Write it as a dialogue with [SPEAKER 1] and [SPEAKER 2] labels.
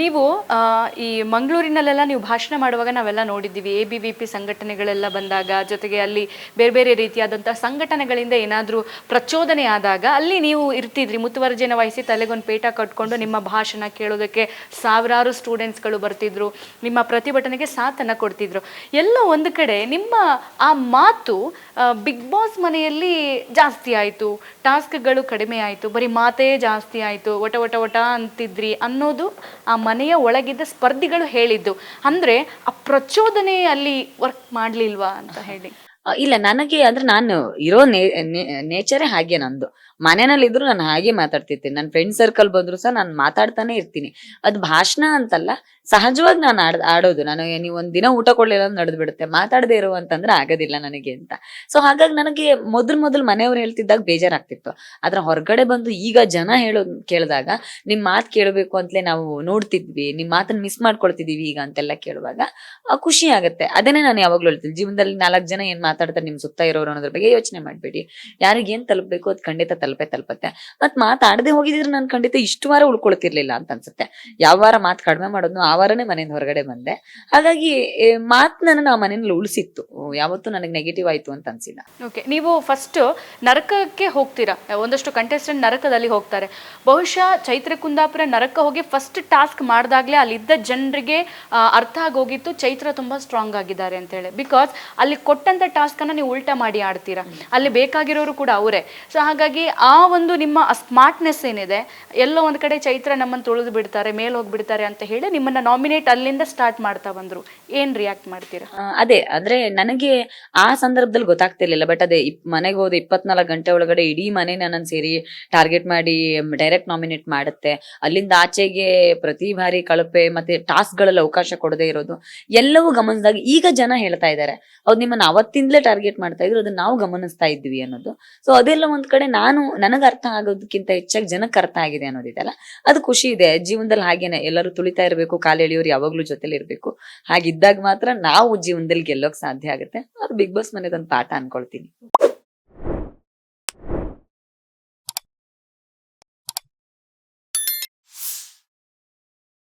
[SPEAKER 1] ನೀವು ಈ ಮಂಗಳೂರಿನಲ್ಲೆಲ್ಲ ನೀವು ಭಾಷಣ ಮಾಡುವಾಗ ನಾವೆಲ್ಲ ನೋಡಿದ್ದೀವಿ ಎ ಬಿ ವಿ ಪಿ ಸಂಘಟನೆಗಳೆಲ್ಲ ಬಂದಾಗ, ಜೊತೆಗೆ ಅಲ್ಲಿ ಬೇರೆ ಬೇರೆ ರೀತಿಯಾದಂಥ ಸಂಘಟನೆಗಳಿಂದ ಏನಾದರೂ ಪ್ರಚೋದನೆ ಆದಾಗ ಅಲ್ಲಿ ನೀವು ಇರ್ತಿದ್ರಿ ಮುತುವರ್ಜಿನ ವಹಿಸಿ ತಲೆಗೊಂದು ಪೇಟ ಕಟ್ಕೊಂಡು ನಿಮ್ಮ ಭಾಷಣ ಕೇಳೋದಕ್ಕೆ ಸಾವಿರಾರು ಸ್ಟೂಡೆಂಟ್ಸ್ಗಳು ಬರ್ತಿದ್ರು, ನಿಮ್ಮ ಪ್ರತಿಭಟನೆಗೆ ಸಾಥನ್ನು ಕೊಡ್ತಿದ್ರು. ಎಲ್ಲ ಒಂದು ಕಡೆ ನಿಮ್ಮ ಆ ಮಾತು ಬಿಗ್ ಬಾಸ್ ಮನೆಯಲ್ಲಿ ಜಾಸ್ತಿ ಆಯಿತು, ಟಾಸ್ಕ್ಗಳು ಕಡಿಮೆ ಆಯಿತು, ಬರೀ ಮಾತೇ ಜಾಸ್ತಿ ಆಯಿತು ಒಟ ಒಟ ಒಟ ಅಂತಿದ್ರಿ ಅನ್ನೋದು ಆ ಮನೆಯ ಒಳಗಿದ್ದ ಸ್ಪರ್ಧಿಗಳು ಹೇಳಿದ್ದು. ಅಂದ್ರೆ ಆ ಪ್ರಚೋದನೆ ಅಲ್ಲಿ ವರ್ಕ್ ಮಾಡ್ಲಿಲ್ವಾ ಅಂತ ಹೇಳಿ.
[SPEAKER 2] ಇಲ್ಲ, ನನಗೆ ಅಂದ್ರೆ ನಾನು ಇರೋ ನೇಚರೇ ಹಾಗೆ ನಂದು. ಮನೆಯಲ್ಲಿ ಇದ್ರು ನಾನು ಹಾಗೆ ಮಾತಾಡ್ತಿರ್ತೀನಿ. ನನ್ನ ಫ್ರೆಂಡ್ ಸರ್ಕಲ್ ಬಂದ್ರು ಸಹ ನಾನು ಮಾತಾಡ್ತಾನೆ ಇರ್ತೀನಿ. ಅದು ಭಾಷಣ ಅಂತಲ್ಲ, ಸಹಜವಾಗಿ ನಾನು ಆಡ್, ಆಡೋದು. ನಾನು ನೀವು ಒಂದ್ ದಿನ ಊಟ ಕೊಡ್ಲಿಲ್ಲ ನಡೆದು ಬಿಡುತ್ತೆ ಮಾತಾಡದೆ ಇರುವಂತಂದ್ರೆ ಆಗೋದಿಲ್ಲ ನನಗೆ ಅಂತ. ಸೊ ಹಾಗಾಗಿ ನನಗೆ ಮೊದಲು ಮೊದಲು ಮನೆಯವ್ರು ಹೇಳ್ತಿದ್ದಾಗ ಬೇಜಾರಾಗ್ತಿತ್ತು. ಆದ್ರೆ ಹೊರಗಡೆ ಬಂದು ಈಗ ಜನ ಹೇಳೋ, ಕೇಳಿದಾಗ, ನಿಮ್ ಮಾತು ಕೇಳಬೇಕು ಅಂತಲೇ ನಾವು ನೋಡ್ತಿದ್ವಿ. ನಿಮ್ ಮಾತನ್ನ ಮಿಸ್ ಮಾಡ್ಕೊಳ್ತಿದೀವಿ ಈಗ ಅಂತೆಲ್ಲ ಕೇಳುವಾಗ ಖುಷಿ ಆಗುತ್ತೆ. ಅದನ್ನೇ ನಾನು ಯಾವಾಗ್ಲೂ ಹೇಳ್ತೀನಿ. ಜೀವನದಲ್ಲಿ ನಾಲ್ಕು ಜನ ಏನ್ ಮಾತಾಡ್ತಾರೆ, ನಿಮ್ ಸುತ್ತ ಇರೋರು ಅನ್ನೋದ್ರ ಬಗ್ಗೆ ಯೋಚನೆ ಮಾಡ್ಬೇಡಿ. ಯಾರಿಗೇನ್ ತಲುಪಬೇಕು ಅದು ಖಂಡಿತ ತಲುಪೇ ತಲುಪತ್ತೆ. ಮತ್ ಮಾತಾಡದೆ ಹೋಗಿದ್ರೆ ನಾನು ಖಂಡಿತ ಇಷ್ಟು ವಾರ ಉಳ್ಕೊಳ್ತಿರ್ಲಿಲ್ಲ ಅಂತ ಅನ್ಸುತ್ತೆ. ಯಾವ ವಾರ ಮಾತು ಕಡಿಮೆ ಮಾಡೋದು ಆ ವಾರನೇ ಮನೆಯಿಂದ ಹೊರಗಡೆ ಬಂದೆ. ಹಾಗಾಗಿ ಮಾತ್ ನನ್ನ ಆ ಮನೆಯಲ್ಲಿ ಉಳಿಸಿತ್ತು. ಯಾವತ್ತೂ ನನಗೆ ನೆಗೆಟಿವ್ ಆಯ್ತು ಅಂತ ಅನ್ಸಿಲ್ಲ.
[SPEAKER 1] ಓಕೆ ನೀವು ಫಸ್ಟ್ ನರಕಕ್ಕೆ ಹೋಗ್ತೀರಾ? ಒಂದಷ್ಟು ಕಂಟೆಸ್ಟೆಂಟ್ ನರಕದಲ್ಲಿ ಹೋಗ್ತಾರೆ. ಬಹುಶಃ ಚೈತ್ರ ಕುಂದಾಪುರ ನರಕ ಹೋಗಿ ಫಸ್ಟ್ ಟಾಸ್ಕ್ ಮಾಡಿದಾಗಲೇ ಅಲ್ಲಿದ್ದ ಜನರಿಗೆ ಅರ್ಥ ಆಗೋಗಿತ್ತು. ಚೈತ್ರ ತುಂಬ ಸ್ಟ್ರಾಂಗ್ ಆಗಿದ್ದಾರೆ ಅಂತ ಹೇಳಿ. ಬಿಕಾಸ್ ಅಲ್ಲಿ ಕೊಟ್ಟಂಥ ಟಾಸ್ಕನ್ನು ನೀವು ಉಲ್ಟಾ ಮಾಡಿ ಆಡ್ತೀರಾ? ಅಲ್ಲಿ ಬೇಕಾಗಿರೋರು ಕೂಡ ಅವರೇ. ಸೊ ಹಾಗಾಗಿ ಆ ಒಂದು ನಿಮ್ಮ ಸ್ಮಾರ್ಟ್ನೆಸ್ ಏನಿದೆ, ಎಲ್ಲೋ ಒಂದು ಕಡೆ ಚೈತ್ರ ನಮ್ಮನ್ನು ತುಳಿದು ಬಿಡ್ತಾರೆ, ಮೇಲೆ ಹೋಗ್ಬಿಡ್ತಾರೆ ಅಂತ ಹೇಳಿ ನಿಮ್ಮನ್ನ ನಾಮಿನೇಟ್ ಅಲ್ಲಿಂದ ಸ್ಟಾರ್ಟ್ ಮಾಡ್ತಾ ಬಂದ್ರು. ಏನ್ ರಿಯಾಕ್ಟ್ ಮಾಡ್ತೀರಾ?
[SPEAKER 2] ಅದೇ ಅಂದ್ರೆ ನನಗೆ ಆ ಸಂದರ್ಭದಲ್ಲಿ ಗೊತ್ತಾಗ್ತಿರ್ಲಿಲ್ಲ ಬಟ್ ಅದೇ ಮನೆಗೆ ಹೋದ ಇಪ್ಪತ್ನಾಲ್ಕು ಗಂಟೆ ಒಳಗಡೆ ಇಡೀ ಮನೆ ನನ್ನ ಸೇರಿ ಟಾರ್ಗೆಟ್ ಮಾಡಿ ಡೈರೆಕ್ಟ್ ನಾಮಿನೇಟ್ ಮಾಡುತ್ತೆ. ಅಲ್ಲಿಂದ ಆಚೆಗೆ ಪ್ರತಿ ಬಾರಿ ಕಳಪೆ ಮತ್ತೆ ಟಾಸ್ಕ್ಗಳಲ್ಲಿ ಅವಕಾಶ ಕೊಡದೇ ಇರೋದು, ಎಲ್ಲವೂ ಗಮನಿಸಿದಾಗ ಈಗ ಜನ ಹೇಳ್ತಾ ಇದ್ದಾರೆ ಅವ್ರು ನಿಮ್ಮನ್ನ ಅವತ್ತಿಂದಲೇ ಟಾರ್ಗೆಟ್ ಮಾಡ್ತಾ ಇದ್ರು, ಅದನ್ನ ನಾವು ಗಮನಿಸ್ತಾ ಇದ್ವಿ ಅನ್ನೋದು. ಸೊ ಅದೆಲ್ಲ ಒಂದ್ ಕಡೆ ನಾನು ನನಗೆ ಅರ್ಥ ಆಗೋದಕ್ಕಿಂತ ಹೆಚ್ಚಾಗಿ ಜನಕ್ಕೆ ಅರ್ಥ ಆಗಿದೆ ಅನ್ನೋದಿದೆಲ್ಲ ಅದು ಖುಷಿ ಇದೆ. ಜೀವನದಲ್ಲಿ ಹಾಗೇನೆ ಎಲ್ಲರೂ ತುಳಿತಾ ಇರಬೇಕು ಕಾಲು ಎಳೆಯೋರು ಯಾವಾಗ್ಲೂ ಜೊತೆಲಿ ಇರಬೇಕು. ಹಾಗಿದ್ದಾಗ ಮಾತ್ರ ನಾವು ಜೀವನದಲ್ಲಿ ಗೆಲ್ಲೋಕ್ ಸಾಧ್ಯ ಆಗುತ್ತೆ. ಅದು ಬಿಗ್ ಬಾಸ್ ಮನೆದೊಂದು ಪಾಠ ಅನ್ಕೊಳ್ತೀನಿ.